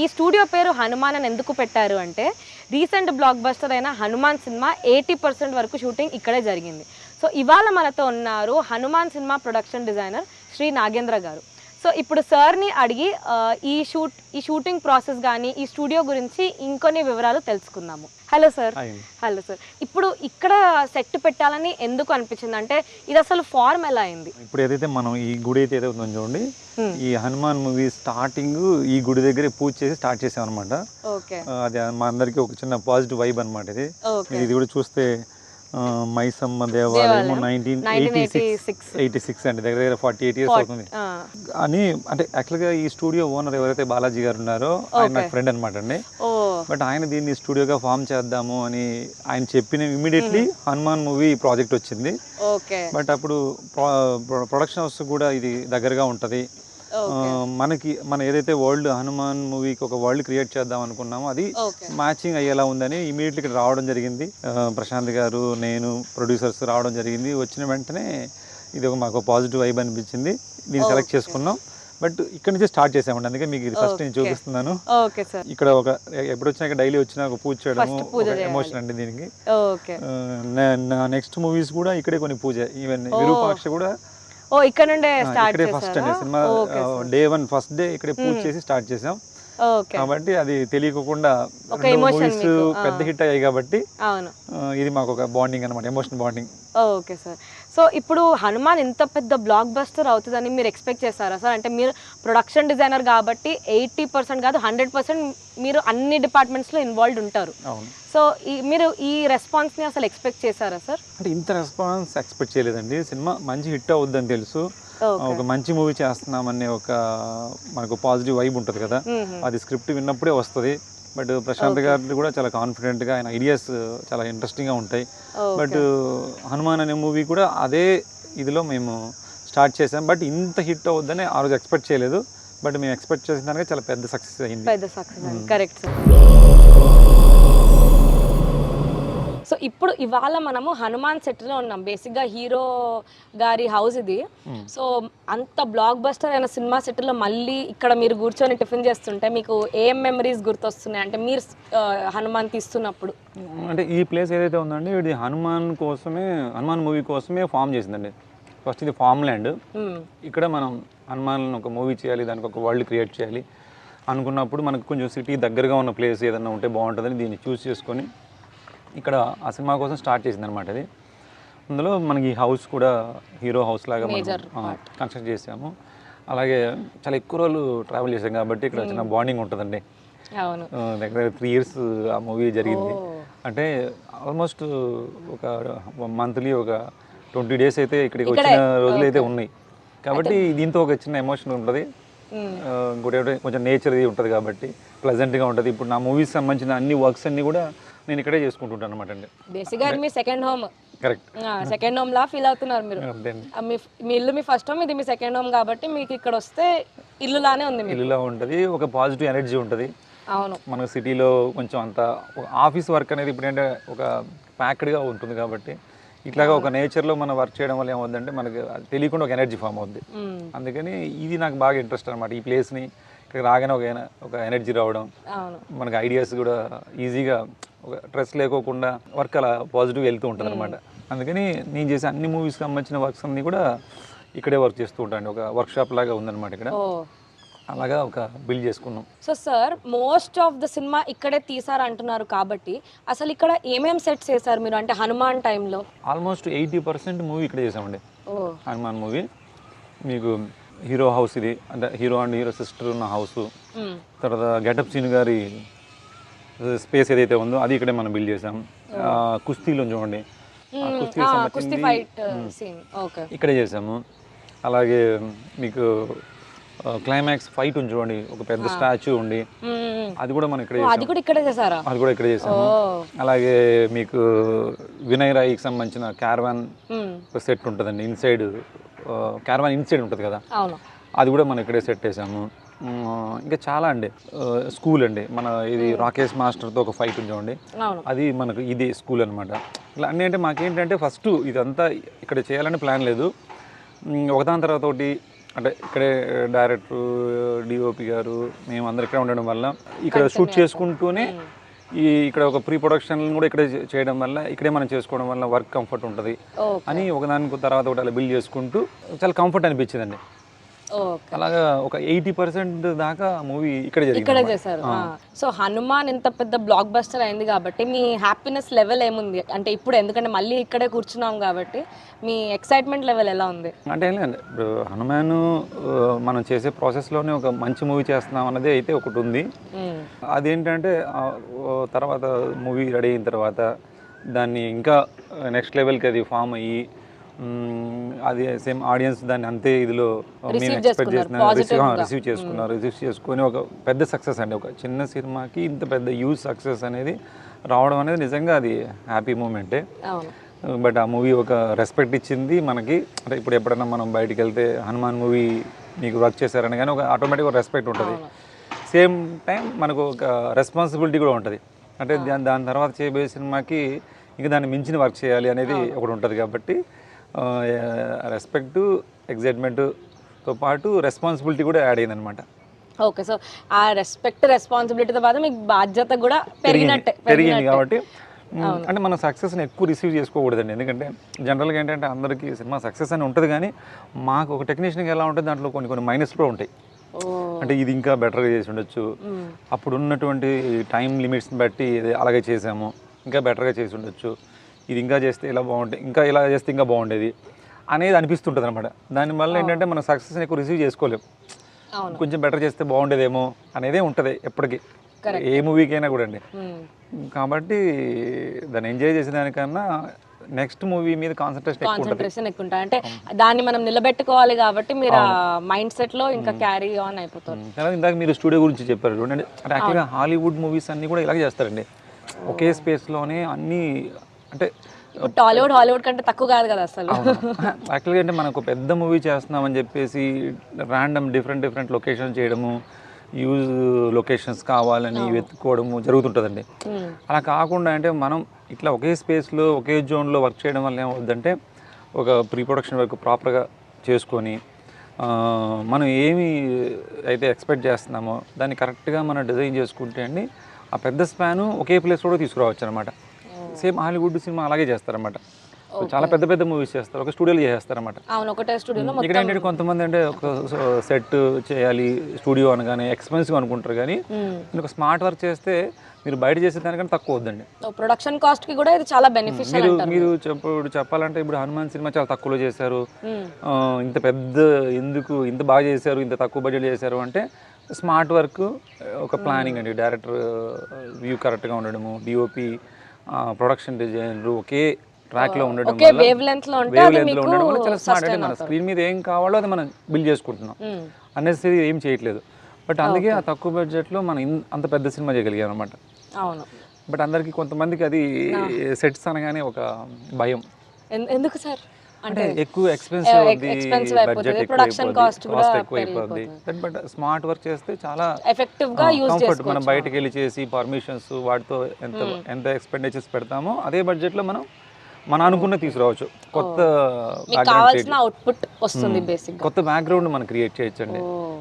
ఈ స్టూడియో పేరు హనుమాన్ అని ఎందుకు పెట్టారు అంటే రీసెంట్ బ్లాక్ బస్టర్ అయిన హనుమాన్ సినిమా ఎయిటీ పర్సెంట్ వరకు షూటింగ్ ఇక్కడే జరిగింది. సో ఇవాళ మనతో ఉన్నారు Hanuman cinema production designer Shri Nagendra గారు. సో ఇప్పుడు సార్ని అడిగి ఈ షూట్ ఈ షూటింగ్ ప్రాసెస్ కానీ ఈ స్టూడియో గురించి ఇంకొన్ని వివరాలు తెలుసుకుందాము. Hello sir. Hello sir. ఇప్పుడు ఇక్కడ సెట్ పెట్టాలని ఎందుకు అనిపించింది? అంటే ఇది అసలు ఫార్మ్ ఎలా అయింది? ఇప్పుడు ఏదైతే మనం ఈ గుడి అయితే ఏదైతే ఉందో చూడండి. ఈ హనుమాన్ మూవీ స్టార్టింగ్ ఈ గుడి దగ్గరే పూజ చేసి స్టార్ట్ చేసాం అనమాట ఓకే అది మా అందరికి ఒక చిన్న పాజిటివ్ వైబ్ అనమాట ఇది. ఇది కూడా చూస్తే మైసమ్మ దేవాలయం. Nineteen eighty six eighty six అండి. దగ్గర దగ్గర ఫార్టీ ఎయిట్ ఇయర్స్ అవుతుంది. అని అంటే యాక్చువల్గా ఈ స్టూడియో ఓనర్ ఎవరైతే బాలాజీ గారు ఉన్నారో ఆయన నాకు. ఫ్రెండ్ అనమాట అండి. బట్ ఆయన దీన్ని స్టూడియోగా ఫామ్ చేద్దాము అని ఆయన చెప్పిన ఇమీడియట్లీ హనుమాన్ మూవీ ప్రాజెక్ట్ వచ్చింది. బట్ అప్పుడు ప్రొడక్షన్ హౌస్ కూడా ఇది దగ్గరగా ఉంటుంది. మనకి మన ఏదైతే వరల్డ్ హనుమాన్ మూవీకి ఒక వరల్డ్ క్రియేట్ చేద్దాం అనుకున్నామో అది మ్యాచింగ్ అయ్యేలా ఉందని ఇమీడియట్లీ ఇక్కడ రావడం జరిగింది. ప్రశాంత్ గారు నేను ప్రొడ్యూసర్స్ రావడం జరిగింది. వచ్చిన వెంటనే ఇది ఒక మాకు పాజిటివ్ వైబ్ అనిపించింది. దీన్ని సెలెక్ట్ చేసుకున్నాం. బట్ ఇక్కడ నుంచి స్టార్ట్ చేసామండి. అందుకే మీకు ఇది ఫస్ట్ నేను. చూపిస్తున్నాను. ఇక్కడ ఒక ఎప్పుడు వచ్చినా డైలీ వచ్చినా ఒక పూజ చేయడం. ఎమోషన్ అండి దీనికి. నెక్స్ట్ మూవీస్ కూడా ఇక్కడే కొన్ని పూజ. ఈవెన్ విరూపాక్ష కూడా ఓ ఇక్కడ నుండే స్టార్ట్ ఫస్ట్ అండి cinema day one first day ఇక్కడే పూజ చేసి స్టార్ట్ చేసాం. కాబట్టి అది తెలియకుండా మూవీస్. పెద్ద హిట్ అయ్యాయి కాబట్టి ఇది మాకు ఒక బాండింగ్ అనమాట emotion bonding okay sir. So ఇప్పుడు హనుమాన్ ఇంత పెద్ద బ్లాక్ బస్టర్ అవుతుందని మీరు ఎక్స్పెక్ట్ చేస్తారా సార్? అంటే మీరు ప్రొడక్షన్ డిజైనర్ కాబట్టి ఎయిటీ పర్సెంట్ కాదు హండ్రెడ్ పర్సెంట్ మీరు అన్ని డిపార్ట్మెంట్స్లో ఇన్వాల్వ్డ్ ఉంటారు. అవును. సో ఈ మీరు ఈ రెస్పాన్స్ని అసలు ఎక్స్పెక్ట్ చేశారా సార్? అంటే ఇంత రెస్పాన్స్ ఎక్స్పెక్ట్ చేయలేదండి. సినిమా మంచి హిట్ అవుద్దని తెలుసు. ఒక మంచి మూవీ చేస్తున్నామనే ఒక మనకు పాజిటివ్ వైబ్ ఉంటుంది కదా. అది స్క్రిప్ట్ విన్నప్పుడే వస్తుంది. బట్ ప్రశాంత్ గారు కూడా చాలా కాన్ఫిడెంట్గా ఆయన ఐడియాస్ చాలా ఇంట్రెస్టింగ్గా ఉంటాయి. బట్ హనుమాన్ అనే మూవీ కూడా అదే ఇదిలో మేము స్టార్ట్ చేసాం. బట్ ఇంత హిట్ అవుద్దని ఆ రోజు ఎక్స్పెక్ట్ చేయలేదు. బట్ మేము ఎక్స్పెక్ట్ చేసిన దానికే చాలా పెద్ద సక్సెస్ అయింది. పెద్ద సక్సెస్ కరెక్ట్ సార్ సో ఇప్పుడు ఇవాళ మనము హనుమాన్ సెట్లో ఉన్నాం. బేసిక్గా హీరో గారి హౌస్ ఇది. సో అంత బ్లాక్ బస్టర్ అయిన సినిమా సెట్లో మళ్ళీ ఇక్కడ మీరు కూర్చొని టిఫిన్ చేస్తుంటే మీకు ఏం మెమరీస్ గుర్తొస్తున్నాయి? అంటే మీరు హనుమాన్ తీస్తున్నప్పుడు. అంటే ఈ ప్లేస్ ఏదైతే ఉందండి ఇది హనుమాన్ కోసమే హనుమాన్ మూవీ కోసమే ఫామ్ చేసిందండి. ఫస్ట్ ఇది ఫామ్ ల్యాండ్ మ్మ్. ఇక్కడ మనం హనుమాన్ ఒక మూవీ చేయాలి దానికి ఒక వరల్డ్ క్రియేట్ చేయాలి అనుకున్నప్పుడు మనకు కొంచెం సిటీ దగ్గరగా ఉన్న ప్లేస్ ఏదైనా ఉంటే బాగుంటుందని దీన్ని చూస్ చేసుకొని ఇక్కడ ఆ సినిమా కోసం స్టార్ట్ చేసింది అనమాట అది. అందులో మనకి ఈ హౌస్ కూడా హీరో హౌస్ లాగా కన్స్ట్రక్ట్ చేసాము. అలాగే చాలా ఎక్కువ రోజులు ట్రావెల్ చేసాం కాబట్టి ఇక్కడ చిన్న బాండింగ్ ఉంటుందండి. అవును. ఆ, దగ్గర త్రీ ఇయర్స్ ఆ మూవీ జరిగింది. ఓ. అంటే ఆల్మోస్ట్ ఒక మంత్లీ ఒక ట్వంటీ డేస్ అయితే ఇక్కడికి ఇక్కడే, వచ్చిన రోజులు అయితే ఉన్నాయి. కాబట్టి దీంతో ఒక చిన్న ఎమోషన్ ఉంటుంది. ఆ, ఇంకోటి కొంచెం నేచర్ ఇది ఉంటుంది కాబట్టి ప్లెజెంట్గా ఉంటుంది. ఇప్పుడు నా మూవీస్ సంబంధించిన అన్ని వర్క్స్ అన్ని కూడా నేను ఇక్కడే చేసుకుంటుంటాను అనమాట అండి. బేసిక్గా అది మీ second home correct second home లా ఫీల్ అవుతున్నారు మీరు. అంతే అండి ఆ, మీ మీ ఇల్లు మీ ఫస్ట్ హోమ్ ఇది మీ సెకండ్ హోమ్ కాబట్టి మీకు ఇక్కడ వస్తే ఇల్లులానే ఉంది మీకు. ఇల్లులో ఉంటుంది ఒక పాజిటివ్ ఎనర్జీ ఉంటుంది. అవును. మన సిటీలో కొంచెం అంత ఒక ఆఫీస్ వర్క్ అనేది ఇప్పుడు ఏంటంటే ఒక ప్యాక్డ్గా ఉంటుంది కాబట్టి ఇట్లాగా ఒక నేచర్లో మనం వర్క్ చేయడం వల్ల ఏమవుతుందంటే మనకి అది తెలియకుండా ఒక ఎనర్జీ ఫామ్ అవుద్ది. మ్మ్. అందుకని ఇది నాకు బాగా ఇంట్రెస్ట్ అనమాట ఈ ప్లేస్ని ఇక్కడ రాగానే ఒక ఒక ఎనర్జీ రావడం. మనకి ఐడియాస్ కూడా ఈజీగా ఒక స్ట్రెస్ లేకోకుండా వర్క్ అలా పాజిటివ్ వెళ్తూ ఉంటుంది అనమాట అందుకని నేను చేసే అన్ని మూవీస్కి సంబంధించిన వర్క్స్ అన్ని కూడా ఇక్కడే వర్క్ చేస్తూ ఉంటాను. ఒక వర్క్ షాప్ లాగా ఉందన్నమాట ఇక్కడ. అలాగా ఒక బిల్డ్ చేసుకున్నాం. So sir most of the cinema ఇక్కడే తీసారు అంటున్నారు కాబట్టి అసలు ఇక్కడ ఏమేం సెట్స్ చేశారు మీరు? అంటే హనుమాన్ టైంలో ఆల్మోస్ట్ ఎయిటీ పర్సెంట్ మూవీ ఇక్కడే చేసామండి హనుమాన్ మూవీ మీకు హీరో హౌస్ ఇది. అంటే హీరో అండ్ హీరో సిస్టర్ ఉన్న హౌస్. తర్వాత గెటప్ సీన్ గారి స్పేస్ ఏదైతే ఉందో అది ఇక్కడే మనం బిల్డ్ చేసాం. కుస్తీలో చూడండి. ఇక్కడే చేసాము. అలాగే మీకు క్లైమాక్స్ ఫైట్ ఉంది చూడండి. ఒక పెద్ద స్టాచ్యూ ఉండి. అది కూడా మనం ఇక్కడే అది కూడా ఇక్కడే చేశారా అది కూడా ఇక్కడే చేసాము. అలాగే మీకు వినయ్ రాయికి సంబంధించిన క్యారవాన్. సెట్ ఉంటుందండి. ఇన్సైడ్ క్యారవాన్ ఇన్సైడ్ ఉంటుంది కదా? అది కూడా మనం ఇక్కడే సెట్ చేసాము. ఇంకా చాలా అండి. స్కూల్ అండి. మన ఇది రాకేష్ మాస్టర్తో ఒక ఫైట్ ఉంది చూడండి. అది మనకు ఇది స్కూల్ అనమాట ఇలా అన్నీ అంటే మాకేంటంటే ఫస్ట్ ఇదంతా ఇక్కడ చేయాలని ప్లాన్ లేదు. ఒకదాని తర్వాత ఒకటి అంటే ఇక్కడే డైరెక్టర్ డిఓపి గారు మేము అందరు ఇక్కడ ఉండడం వల్ల ఇక్కడ షూట్ చేసుకుంటూనే ఈ ఇక్కడ ఒక ప్రీ ప్రొడక్షన్ కూడా ఇక్కడే చేయడం వల్ల ఇక్కడే మనం చేసుకోవడం వల్ల వర్క్ కంఫర్ట్ ఉంటుంది. అని ఒకదానికి తర్వాత ఒకటి అలా బిల్డ్ చేసుకుంటూ చాలా కంఫర్ట్ అనిపించిందండి. అలాగా ఒక ఎయిటీ పర్సెంట్ దాకా మూవీ ఇక్కడ ఇక్కడే. చేశారు. సో హనుమాన్ ఇంత పెద్ద బ్లాక్ బస్టర్ అయింది కాబట్టి మీ హ్యాపీనెస్ లెవెల్ ఏముంది? అంటే ఇప్పుడు ఎందుకంటే మళ్ళీ ఇక్కడే కూర్చున్నాం కాబట్టి మీ ఎక్సైట్మెంట్ లెవెల్ ఎలా ఉంది? అంటే ఏం లేదు ఇప్పుడు హనుమాన్ మనం చేసే ప్రాసెస్లోనే ఒక మంచి మూవీ చేస్తున్నాం అన్నది అయితే ఒకటి ఉంది. అదేంటంటే తర్వాత మూవీ రెడీ అయిన తర్వాత దాన్ని ఇంకా నెక్స్ట్ లెవెల్కి అది ఫామ్ అయ్యి అది సేమ్ ఆడియన్స్ దాన్ని అంతే ఇదిలో మేము Receive ఎక్స్పెక్ట్ చేసిన. రిసీవ్ చేసుకున్నారు రిసీవ్ చేసుకొని ఒక పెద్ద సక్సెస్ అండి. ఒక చిన్న సినిమాకి ఇంత పెద్ద యూజ్ సక్సెస్ అనేది రావడం అనేది నిజంగా అది హ్యాపీ మూమెంటే బట్ ఆ మూవీ ఒక రెస్పెక్ట్ ఇచ్చింది మనకి. అంటే ఇప్పుడు ఎప్పుడైనా మనం బయటికి వెళ్తే హనుమాన్ మూవీ మీకు వర్క్ చేశారని కానీ ఒక ఆటోమేటిక్ ఒక రెస్పెక్ట్ ఉంటుంది. సేమ్ టైం మనకు ఒక రెస్పాన్సిబిలిటీ కూడా ఉంటుంది. అంటే దాని దాని తర్వాత చేయబోయే సినిమాకి ఇంకా దాన్ని మించిన వర్క్ చేయాలి అనేది ఒకటి ఉంటుంది కాబట్టి రెస్పెక్ట్ ఎగ్జైట్మెంట్తో పాటు రెస్పాన్సిబిలిటీ కూడా యాడ్ అయింది అనమాట ఓకే సో ఆ రెస్పెక్ట్ రెస్పాన్సిబిలిటీతో పాటు మీకు బాధ్యత కూడా పెరిగినట్టే పెరిగింది కాబట్టి అంటే మనం సక్సెస్ని ఎక్కువ రిసీవ్ చేసుకోకూడదండి. ఎందుకంటే జనరల్గా ఏంటంటే అందరికీ సినిమా సక్సెస్ అని ఉంటుంది కానీ మాకు ఒక టెక్నీషియన్కి ఎలా ఉంటుంది దాంట్లో కొన్ని కొన్ని మైనస్ కూడా ఉంటాయి. ఓ అంటే ఇది ఇంకా బెటర్గా చేసి ఉండొచ్చు. అప్పుడు ఉన్నటువంటి టైం లిమిట్స్ని బట్టి అలాగే చేసాము ఇంకా బెటర్గా చేసి ఉండొచ్చు. ఇది ఇంకా చేస్తే ఇలా బాగుంటుంది ఇంకా ఇలా చేస్తే ఇంకా బాగుండేది అనేది అనిపిస్తుంటుంది అనమాట దానివల్ల ఏంటంటే మనం సక్సెస్ని ఎక్కువ రిసీవ్ చేసుకోలేము కొంచెం బెటర్ చేస్తే బాగుండేదేమో అనేదే ఉంటుంది ఎప్పటికీ. ఏ మూవీకైనా కూడా అండి. మ్మ్. కాబట్టి దాన్ని ఎంజాయ్ చేసే దానికన్నా నెక్స్ట్ మూవీ మీద కాన్సన్ట్రేషన్ కాన్సన్ట్రేషన్ ఎక్కువ ఉంటుంది. అంటే దాన్ని మనం నిలబెట్టుకోవాలి కాబట్టి మీరు మైండ్ సెట్లో ఇంకా క్యారీ ఆన్ అయిపోతారు. కానీ ఇందాక మీరు స్టూడియో గురించి చెప్పారు చూడండి. అంటే యాక్చువల్గా హాలీవుడ్ మూవీస్ అన్నీ కూడా ఇలాగే చేస్తారండి. ఒకే స్పేస్లోనే అన్నీ అంటే టాలీవుడ్ హాలీవుడ్ కంటే తక్కువ కాదు కదా అసలు. యాక్చువల్గా అంటే మనకు పెద్ద మూవీ చేస్తున్నామని చెప్పేసి ర్యాండమ్ డిఫరెంట్ డిఫరెంట్ లొకేషన్ చేయడము యూజ్ లొకేషన్స్ కావాలని వెతుక్కోవడము జరుగుతుంటుందండి. అలా కాకుండా అంటే మనం ఇట్లా ఒకే స్పేస్లో ఒకే జోన్లో వర్క్ చేయడం వల్ల ఏమవుద్దంటే ఒక ప్రీ ప్రొడక్షన్ వర్క్ ప్రాపర్గా చేసుకొని మనం ఏమి అయితే ఎక్స్పెక్ట్ చేస్తున్నామో దాన్ని కరెక్ట్గా మనం డిజైన్ చేసుకుంటే అండి ఆ పెద్ద స్పాను ఒకే ప్లేస్ కూడా తీసుకురావచ్చు అనమాట సేమ్ హాలీవుడ్ సినిమా అలాగే చేస్తారన్నమాట. సో చాలా పెద్ద పెద్ద మూవీస్ చేస్తారు. ఒక స్టూడియోలో చేస్తారన్నమాట అవును ఒకటే స్టూడియోలో ఇక్కడ ఏంటంటే కొంతమంది అంటే ఒక సెట్ చేయాలి స్టూడియో అనగానే ఎక్స్పెన్సివ్ అనుకుంటారు కానీ మీరు ఒక స్మార్ట్ వర్క్ చేస్తే మీరు బయట చేసే దానికంటే తక్కువ వద్దండి. ప్రొడక్షన్ కాస్ట్కి కూడా ఇది చాలా బెనిఫిషియల్ మీరు మీరు చెప్ప చెప్పాలంటే ఇప్పుడు హనుమాన్ సినిమా చాలా తక్కువలో చేశారు. ఇంత పెద్ద ఎందుకు ఇంత బాగా చేశారు ఇంత తక్కువ బడ్జెట్ చేశారు అంటే స్మార్ట్ వర్క్ ఒక ప్లానింగ్ అండి. డైరెక్టర్ వ్యూ కరెక్ట్గా ఉండడము డిఓపి ప్రొడక్షన్ డిజైనర్ ఒకే ఉండడం వల్ల వేవ్ లెంత్లో లెంత్లో మీకు ఉండడం వల్ల చాలా స్మార్ట్ అంటే sustain మన. స్క్రీన్ మీద ఏం కావాలో అది మనం బిల్డ్ చేసుకుంటున్నాం. అనేసి ఏం చేయట్లేదు. బట్ అందుకే ఆ తక్కువ బడ్జెట్లో మనం ఇన్- అంత పెద్ద సినిమా చేయగలిగాం అనమాట అవును. బట్ అందరికి కొంతమందికి అది సెట్స్ అనగానే ఒక భయం. ఎందుకు సార్? అంటే ఎక్కువ ఎక్స్పెన్సివ్ అయిపోతుంది. కూడా కాస్ట్ బట్ స్మార్ట్ వర్క్ చేస్తే చాలా ఎఫెక్టివ్గా యూజ్ కంఫర్ట్ మనం బయటకు వెళ్ళి చేసి పర్మిషన్స్ వాటితో ఎంత ఎంత ఎక్స్పెండిచర్స్ పెడతామో అదే బడ్జెట్లో మనం మనం అనుకున్న తీసుకురావచ్చు. కొత్త మీకు కావాల్సిన అవుట్పుట్ వస్తుంది బేసిక్ కొత్త బ్యాక్గ్రౌండ్ మనం క్రియేట్ చేయొచ్చండి. ఓ